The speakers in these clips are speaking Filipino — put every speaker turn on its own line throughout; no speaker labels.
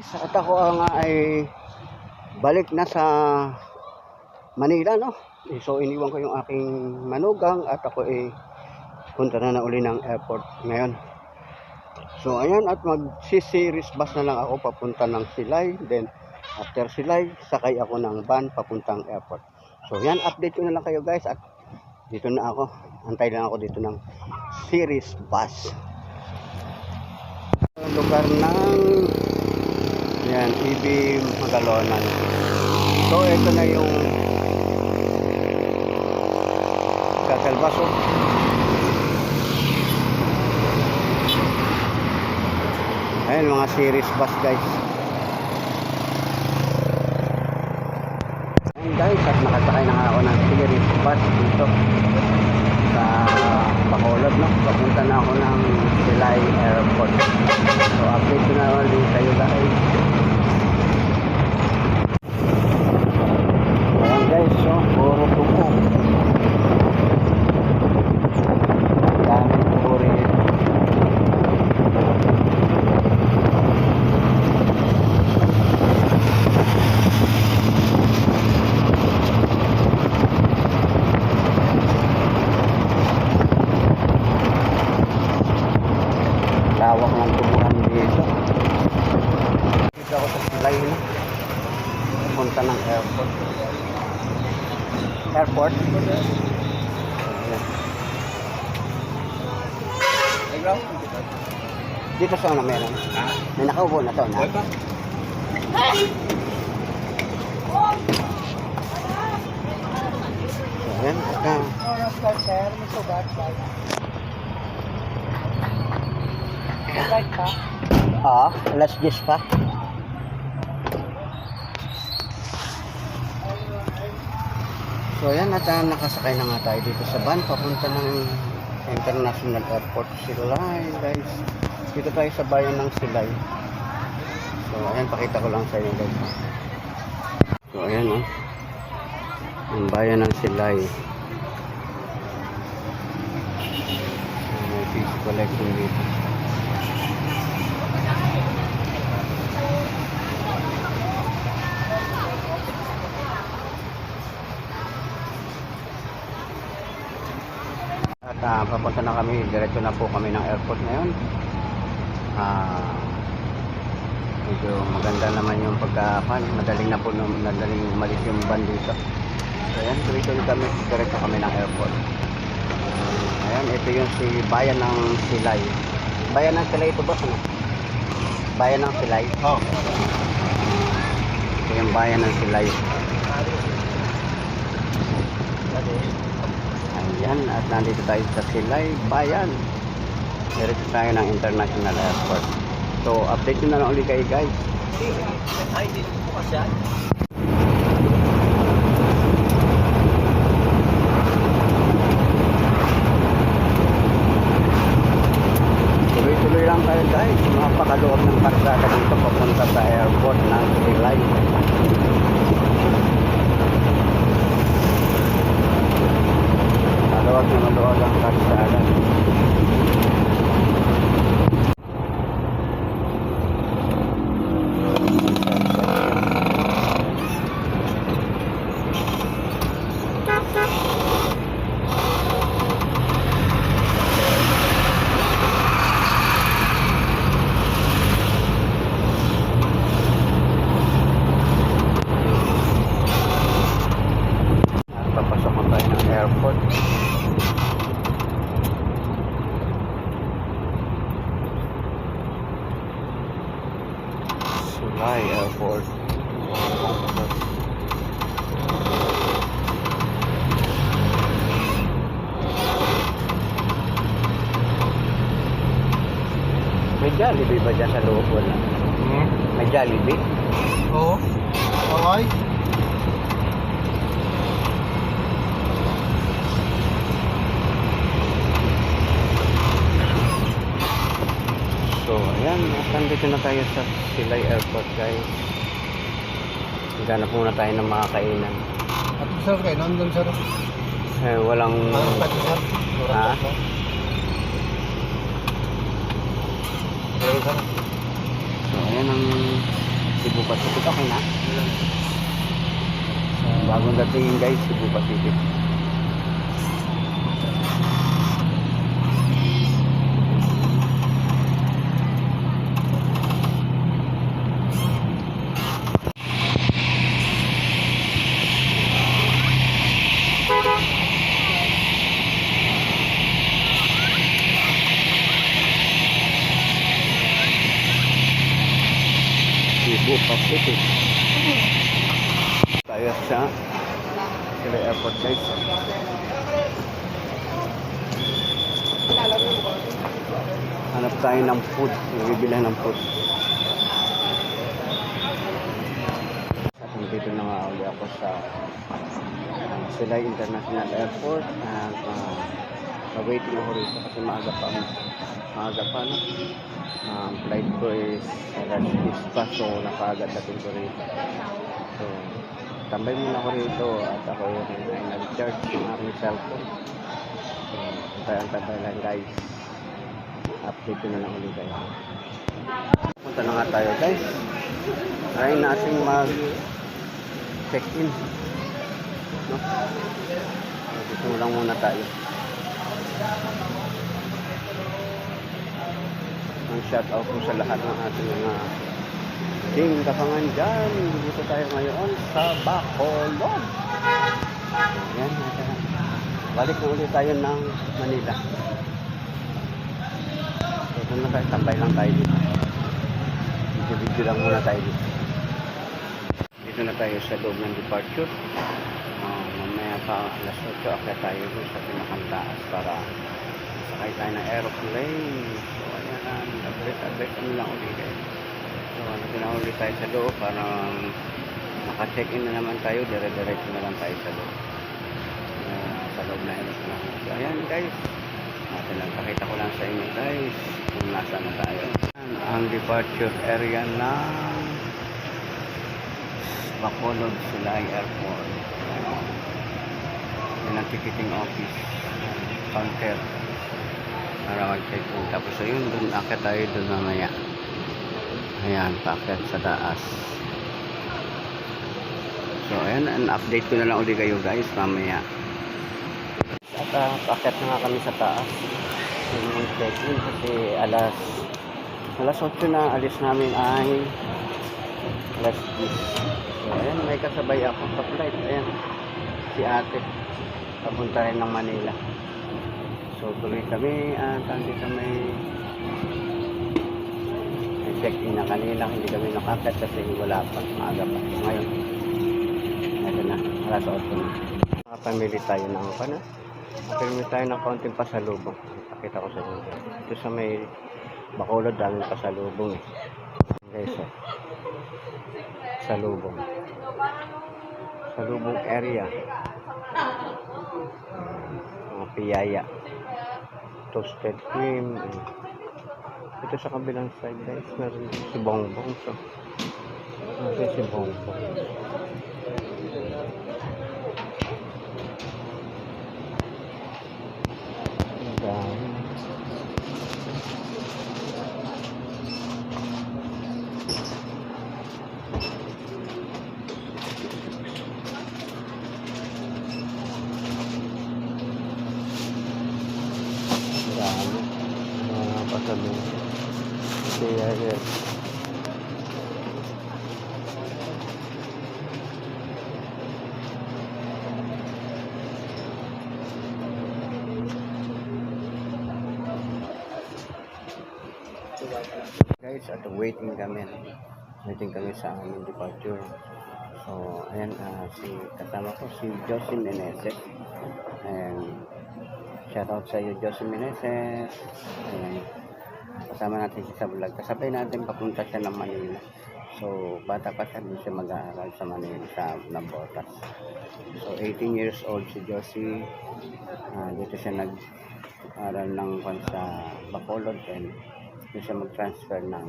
Guys, at ako nga ay balik na sa Manila, no? Eh, So, iniwan ko yung aking manugang at ako ay punta na na uli ng airport ngayon. So, ayan, at mag-series bus na lang ako papunta ng Silay. Then, after Silay, sakay ako ng van papuntang airport. So, yan, update ko na lang kayo guys at dito na ako. Antay lang ako dito ng series bus. Lugar ng yan, EB Magalonan. So, ito na yung Kakalbaso. Ayan, mga series bus guys. Ayan guys, at nakasakay na ako ng series bus dito sa Bacolod, no? Papunta na ako ng Silay Airport. So, update ko na ulit kayo guys. Ayan guys, so, puro tuko. Daming puri. Lawak ng tubuhan dito. Dito ako sa Silay na. Punta ng airport. Airport? Ayan. Dito sa una meron. May nakaupo na to na. Ayan. At, ah, ah, alas 10 pa. So ayan at ah, nakasakay na nga tayo dito sa van papunta ng International Airport Silay guys. Dito tayo sa bayan ng Silay. So ayan pakita ko lang sa inyo guys. So ayan oh. Ang bayan ng Silay. Fish collection dito. Ah, papunta na kami, diretso na po kami ng airport ngayon. Ah, medyo maganda naman yung pagkakan. Madaling na po, nung- madaling umalis yung van dito. So ayan, tuloy-tuloy kami, diretso kami ng airport. Ayan, ito yung si Bayan ng Silay. Bayan ng Silay ito boss, ano? Bayan ng Silay.
Oh.
Ito yung Bayan ng Silay. Ayan, at nandito tayo sa Silay, Bayan. Diretso tayo ng International Airport. So, update nyo na lang ulit kayo guys.
Ay, dito po kasi yan.
Tuloy-tuloy lang tayo guys. Napakaloob ng parsada dito papunta sa airport ng Silay. Maluwag na maluwag ang parsada. Papasok na tayo ng airport. Sulay Airport. May Jollibee ba dyan sa loob? Wala.
Hmm?
May Jollibee?
Oo. Okay.
So, ayan, nandito na tayo sa Silay Airport, guys. Maghanap muna tayo ng mga kainan.
At sir, kayo nandun sir.
Eh, walang...
Ang pati sir.
Ha?
Meron sir.
So, ayan ang Cebu Pacific. Okay na? Bagong dating guys, Cebu Pacific. Cebu Pacific. Tayo sa Sila Airport guys. Hanap tayo ng food. Bibili ng food. Dito na nga uli ako sa Silay International Airport at uh, waiting ako rito kasi maaga pa maaga pa no ang flight ko is alas 10 pa so napagad natin ko rito so tambay muna ako rito at ako yung ay nag-charge ng aking cellphone. So antay-antay lang guys. Update ko na lang ulit kayo. Punta na nga tayo guys. Try natin mag check in no? Dito lang muna tayo shout out po sa lahat ng ating mga team kapangan dyan. Dito tayo ngayon sa Bacolod. Ayan, nasa, balik na ulit tayo ng Manila. So, na tayo, tambay lang tayo dito. Video-video lang muna tayo dito. Dito na tayo sa loob ng departure. Uh, mamaya pa alas 8 akya tayo sa pinakantaas para sakay tayo ng aeroplane. So, na. Update-update kami lang ulit guys. So, ano na ulit tayo sa loob para um, maka-check-in na naman tayo. Dire-diretso na lang tayo sa loob. Uh, sa loob na aeroplane. So, ayan guys. Natin lang. Pakita ko lang sa inyo guys kung nasa na tayo. Ayan, ang departure area ng Bacolod Silay Airport. Ayan. Yan ang ticketing office. Counter para mag-check-in. Tapos ayun, dun akit tayo dun mamaya. Ayan, paakit sa taas. So, ayan, an update ko na lang ulit kayo guys mamaya. At uh, paakit na nga kami sa taas. Yung mag-check-in kasi alas alas 8 na, alis namin ay alas 10. So, ayan, may kasabay ako sa flight. Ayan, si ate. Papunta rin ng Manila. So tuloy kami at hindi kami check-in na kanina. Hindi kami nakakit kasi wala pa. Maaga pa. Ngayon, ito na. Alas 8 na. Nakapamili tayo ng ano na. Nakapamili tayo ng kaunting pasalubong. Pakita ko sa inyo. Ito sa may Bacolod, daming pasalubong eh. Guys, oh. Salubong. Salubong area. Mga piyaya toasted cream. Ito sa kabilang side guys, meron si Bongbong. So, ito si Bongbong. Mga pasalubong. Kaya yan. Guys, at waiting kami. Waiting kami sa aming departure. So, ayan, ah, si kasama ko si Josie Meneses. And shout out sa iyo, Josie Meneses. Ayan, kasama natin siya sa vlog. Kasabay natin papunta siya ng Manila. So, bata pa siya, doon siya mag-aaral sa Manila, sa Nabotas. So, 18 years old si Josie. Ah, dito siya nag-aral ng kwan sa Bacolod and doon siya mag-transfer ng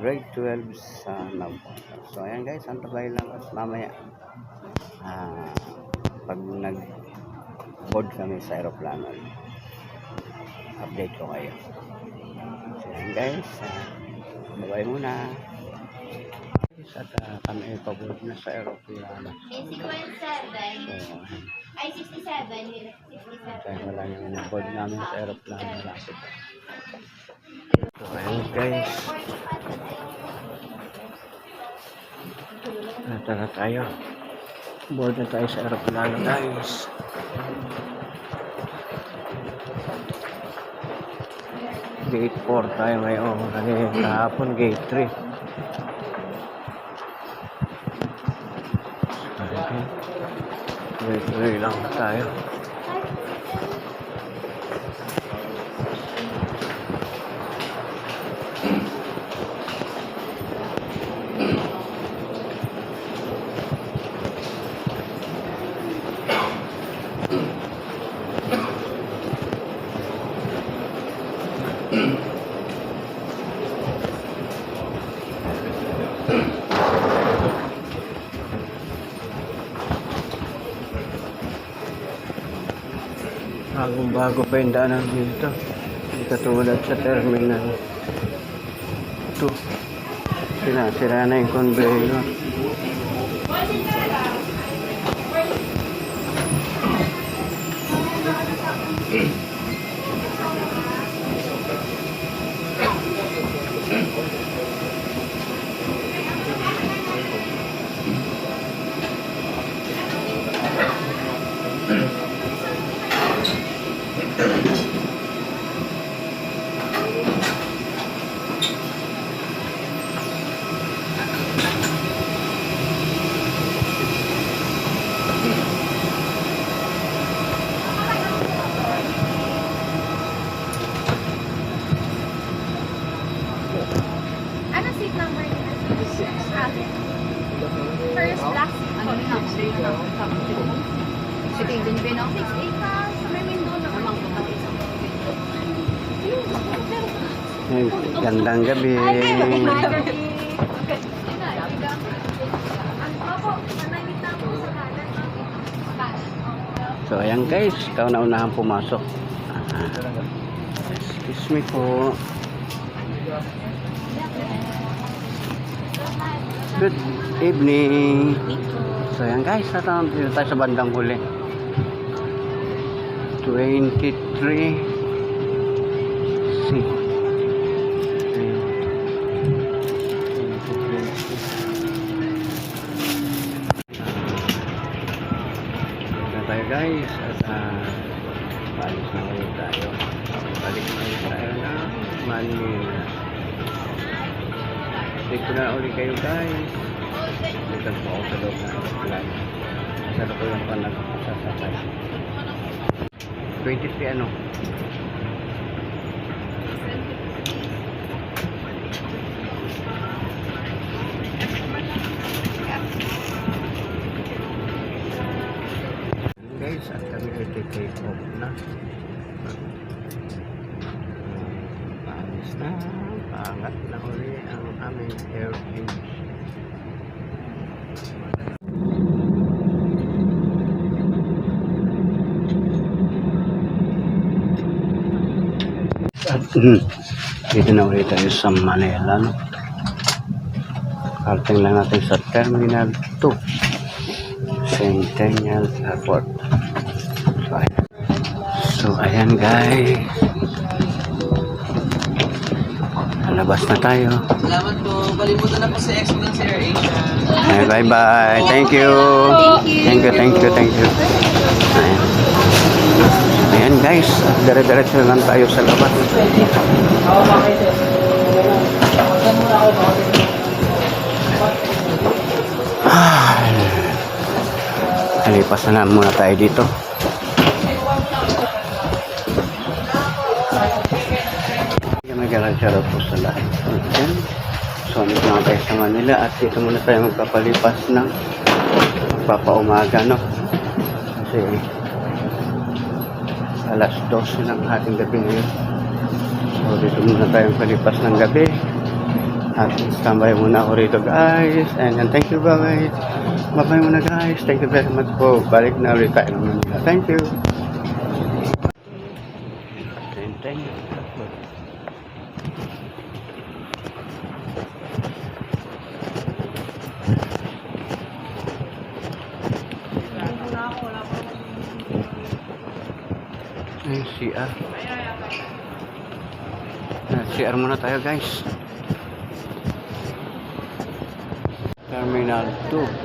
grade 12 sa Nabotas. So, ayan guys, ang tabay lang kasi mamaya. Ah, pag nag-board kami sa aeroplano, update ko kayo. So, yan guys. Uh, bye muna. at ah, kami ay pabor na sa aeroplano.
In sequence 7,
So,
ay 67, 67.
kaya wala yung board namin sa aeroplano. So, ayun guys. Ah, tara tayo. Board na tayo sa aeroplano guys. Gate 4 tayo ngayon. Kasi kahapon gate 3. Okay. Gate 3 lang tayo. Bagong bago pa yung daanan dito. Katulad sa terminal 2. Sinasira na yung conveyor.
Ano
gandang gabi. So, ayan guys. Ikaw na unahan pumasok. Ah, excuse me po. Good evening. So, ayan guys. Dito tayo sa bandang huli. 23 guys at uh, balik na ulit tayo. Balik na ulit tayo na Manila. Update ko na ulit kayo guys. Dito po ako sa loob ng aeroplano sa loob ko lang pa nagsasakay 23 ano guys at kami ay take off na? Paalis na paangat na uli ang aming air engine at dito na ulit tayo sa Manila no? Karting lang natin sa Terminal 2 Centennial Airport. So, ayan. So, ayan guys. Nalabas na tayo.
Salamat po. Kalimutan na po sa ng Sir Asia.
Bye-bye. Thank you. Thank you, thank you, thank you. Ayan. Ayan guys. Dire-diretso lang tayo sa labas. Ay. Kalipas na muna tayo dito. Nag-alala po sa lahat. So, ano na tayo sa Manila at dito muna tayo magpapalipas ng magpapaumaga, no? Kasi alas 12 ng ating gabi ngayon. So, dito muna tayo palipas ng gabi. At standby muna ako rito, guys. And, and thank you, bye. Bye-bye muna guys. Thank you very much po. Balik na ulit tayo ng Manila. Thank you. Thank you. Ayun, CR. Ah, CR muna tayo guys. Terminal 2.